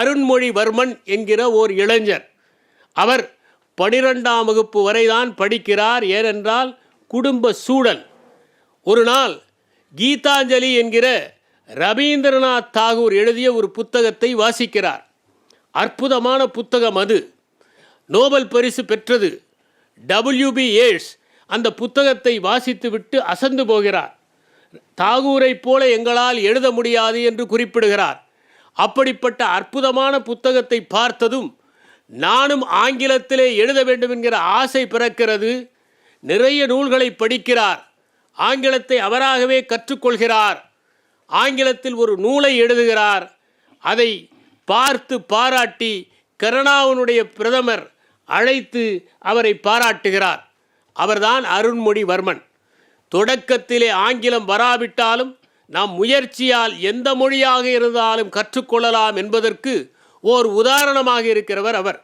அருண்மொழிவர்மன் என்கிற ஓர் இளைஞர். அவர் பனிரெண்டாம் வகுப்பு வரைதான் படிக்கிறார் ஏனென்றால் குடும்ப சூழல். ஒரு நாள் கீதாஞ்சலி என்கிற ரவீந்திரநாத் தாகூர் எழுதிய ஒரு புத்தகத்தை வாசிக்கிறார். அற்புதமான புத்தகம் அது. நோபல் பரிசு பெற்றது டபிள்யூபி ஏட்ஸ் அந்த புத்தகத்தை வாசித்துவிட்டு அசந்து போகிறார். தாகூரைப் போல எங்களால் எழுத முடியாது என்று குறிப்பிடுகிறார். அப்படிப்பட்ட அற்புதமான புத்தகத்தை பார்த்ததும் நானும் ஆங்கிலத்திலே எழுத வேண்டும் என்கிற ஆசை பிறக்கிறது. நிறைய நூல்களை படிக்கிறார். ஆங்கிலத்தை அவராகவே கற்றுக்கொள்கிறார். ஆங்கிலத்தில் ஒரு நூலை எழுதுகிறார். அதை பார்த்து பாராட்டி கருணாவனுடைய பிரதமர் அழைத்து அவரை பாராட்டுகிறார். அவர்தான் அருண்மொழிவர்மன். தொடக்கத்திலே ஆங்கிலம் வராவிட்டாலும் நாம் முயற்சியால் எந்த மொழியாக இருந்தாலும் கற்றுக்கொள்ளலாம் என்பதற்கு ஓர் உதாரணமாக இருக்கிறவர் அவர்.